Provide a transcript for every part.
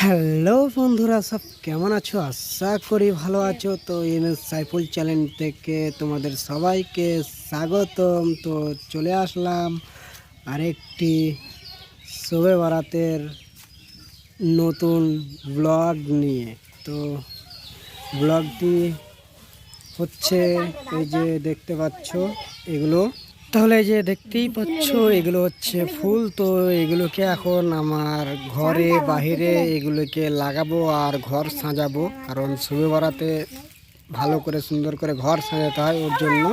Hello বন্ধুরা, সব কেমন আছো? আশা করি ভালো আছো। তো এম এস সাইফুল চ্যানেল থেকে তোমাদের সবাইকে স্বাগতম। তো চলে আসলাম আরেকটি শোবে বারাতের নতুন ব্লগ নিয়ে। তো ব্লগটি হচ্ছে এই যে দেখতে পাচ্ছ, এগুলো তাহলে এই যে দেখতেই পাচ্ছ, এগুলো হচ্ছে ফুল। তো এগুলোকে এখন আমার ঘরে, বাহিরে এগুলোকে লাগাবো আর ঘর সাজাবো। কারণ শুভে বরাতে ভালো করে, সুন্দর করে ঘর সাজাতে হয় ওর জন্য।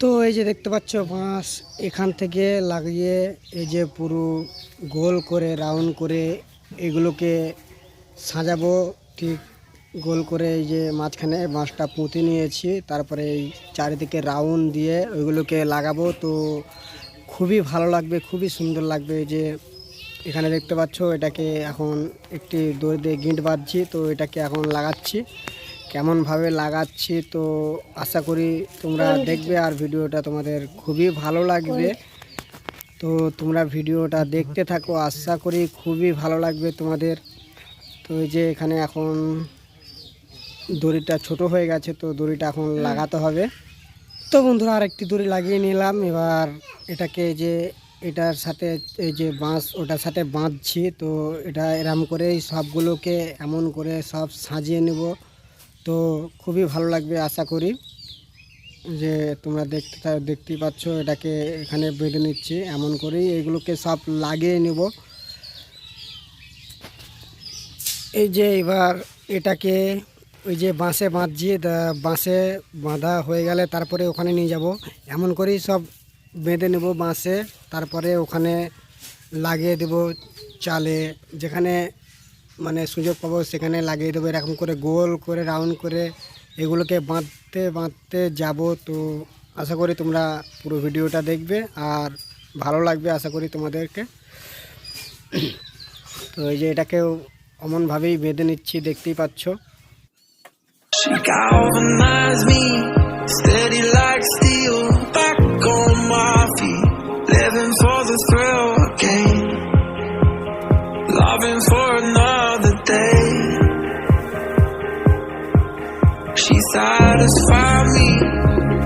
তো এই যে দেখতে পাচ্ছ, বাঁশ এখান থেকে লাগিয়ে এই যে পুরো গোল করে, রাউন্ড করে এগুলোকে সাজাবো। ঠিক গোল করে এই যে মাঝখানে বাঁশটা পুঁতে নিয়েছি, তারপরে এই চারিদিকে রাউন্ড দিয়ে ওইগুলোকে লাগাবো। তো খুবই ভালো লাগবে, খুবই সুন্দর লাগবে যে এখানে দেখতে পাচ্ছ, এটাকে এখন একটি দড়ি দিয়ে গিঁট বাঁধছি, তো এটাকে এখন লাগাচ্ছি। কেমনভাবে লাগাচ্ছি, তো আশা করি তোমরা দেখবে আর ভিডিওটা তোমাদের খুবই ভালো লাগবে। তো তোমরা ভিডিওটা দেখতে থাকো, আশা করি খুবই ভালো লাগবে তোমাদের। তো এই যে এখানে এখন দড়িটা ছোট হয়ে গেছে তো দড়িটা এখন লাগাতে হবে। তো বন্ধুরা আরেকটি দড়ি লাগিয়ে নিলাম। এবার এটাকে যে এটার সাথে এই যে বাঁশ ওটার সাথে বাঁধছি। তো এটা এরম করেই সবগুলোকে এমন করে সব সাজিয়ে নেব। তো খুবই ভালো লাগবে আশা করি। যে তোমরা দেখতে দেখতেই পাচ্ছ এটাকে এখানে বেঁধে নিচ্ছি। এমন করেই এগুলোকে সব লাগিয়ে নেব। এই যে এবার এটাকে ওই যে বাঁশে বাঁধছি বাঁশে বাঁধা হয়ে গেলে তারপরে ওখানে নিয়ে যাব। এমন করেই সব বেঁধে নেব বাঁশে, তারপরে ওখানে লাগিয়ে দেব চালে। যেখানে মানে সুযোগ পাবো সেখানে লাগিয়ে দেবো, এরকম করে গোল করে, রাউন্ড করে এগুলোকে বাঁধতে বাঁধতে যাব। তো আশা করি তোমরা পুরো ভিডিওটা দেখবে, আর ভালো লাগবে আশা করি তোমাদেরকে। তো এই যে এটাকেও অমনভাবেই বেঁধে নিচ্ছি, দেখতেই পাচ্ছ। She galvanized me, steady like steel, back on my feet, living for the thrill again, loving for another day. She satisfied me,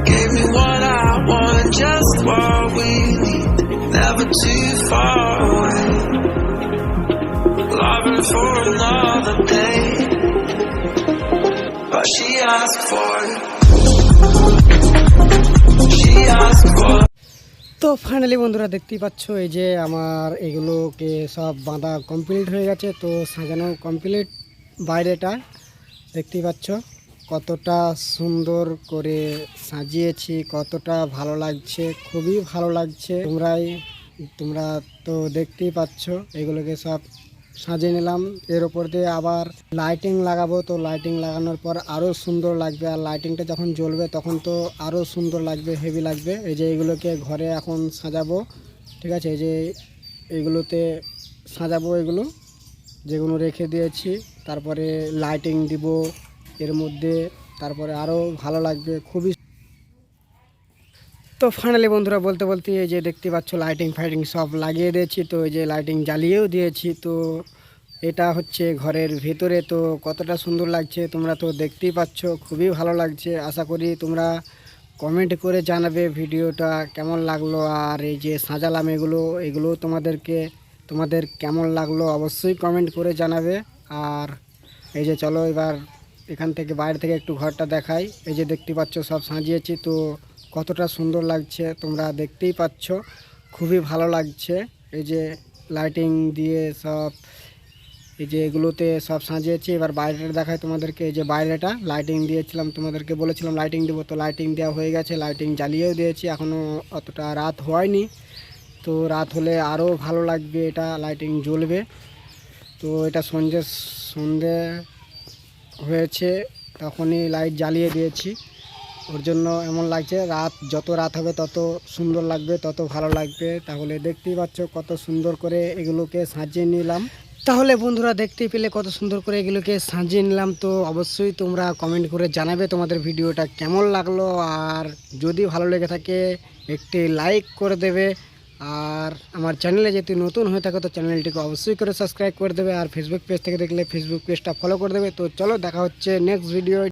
gave me what I want, just what we need, never too far away, loving for another তো finally বন্ধুরা দেখতেই পাচ্ছ, এই যে আমার এগুলোকে সব বাঁধা কমপ্লিট হয়ে গেছে, তো সাজানো কমপ্লিট বাইরেটা। দেখতেই পাচ্ছ, কতটা সুন্দর করে সাজিয়েছি, কতটা ভালো লাগছে, খুবই ভালো লাগছে। তোমরাই, তোমরা তো দেখতেই পাচ্ছ, এগুলোকে সব সাজিয়ে নিলাম। এর ওপর দিয়ে আবার লাইটিং লাগাবো। তো লাইটিং লাগানোর পর আরও সুন্দর লাগবে। আর লাইটিংটা যখন জ্বলবে, তখন তো আরও সুন্দর লাগবে হেভি লাগবে। এই যে এগুলোকে ঘরে এখন সাজাবো, ঠিক আছে? এই যে এগুলোতে সাজাবো এগুলো, যেগুলো রেখে দিয়েছি। তারপরে লাইটিং দিব এর মধ্যে। তারপরে আরও ভালো লাগবে। খুবই তো ফাইনালি বন্ধুরা বলতে বলতে এই যে দেখতে পাচ্ছ লাইটিং ফাইটিং সব লাগিয়ে দিয়েছি, তো এই যে লাইটিং জ্বালিয়েও দিয়েছি, তো এটা হচ্ছে ঘরের ভেতরে, তো কতটা সুন্দর লাগছে তোমরা তো দেখতেই পাচ্ছ, খুবই ভালো লাগছে। আশা করি তোমরা কমেন্ট করে জানাবে ভিডিওটা কেমন লাগল, আর এই যে সাজালাম এগুলো এগুলো তোমাদেরকে, তোমাদের কেমন লাগল অবশ্যই কমেন্ট করে জানাবে। আর এই যে চলো এবার এখান থেকে বাইরে থেকে একটু ঘরটা দেখাই। এই যে দেখতে পাচ্ছ সব সাজিয়েছি, তো কতটা সুন্দর লাগছে তোমরা দেখতেই পাচ্ছ। খুবই ভালো লাগছে। এই যে লাইটিং দিয়ে সব, এই যে এগুলোতে সব সাজিয়েছি। এবার বাইরেটা দেখায় তোমাদেরকে। এই যে বাইরেটা লাইটিং দিয়েছিলাম তোমাদেরকে বলেছিলাম লাইটিং দেবো। তো লাইটিং দেওয়া হয়ে গেছে লাইটিং জ্বালিয়েও দিয়েছি। এখনও অতটা রাত হয়নি। তো রাত হলে আরও ভালো লাগবে এটা লাইটিং জ্বলবে। তো এটা সন্ধ্যে সন্ধে হয়েছে, তখনই লাইট জ্বালিয়ে দিয়েছি। ওর জন্য এমন লাগছে, রাত যত রাত হবে তত সুন্দর লাগবে, তত ভালো লাগবে। তাহলে দেখতেই পাচ্ছ কত সুন্দর করে এগুলোকে সাজিয়ে নিলাম। তাহলে বন্ধুরা দেখতেই পেলে কত সুন্দর করে এগুলোকে সাজিয়ে নিলাম। তো অবশ্যই তোমরা কমেন্ট করে জানাবে তোমাদের ভিডিওটা কেমন লাগল। আর যদি ভালো লেগে থাকে, একটি লাইক করে দেবে। আর আমার চ্যানেলে যদি নতুন হয়ে থাকে, তো চ্যানেলটিকে অবশ্যই করে সাবস্ক্রাইব করে দেবে। আর ফেসবুক পেজ থেকে দেখলে ফেসবুক পেজটা ফলো করে দেবে। তো চলো দেখা হচ্ছে নেক্সট ভিডিও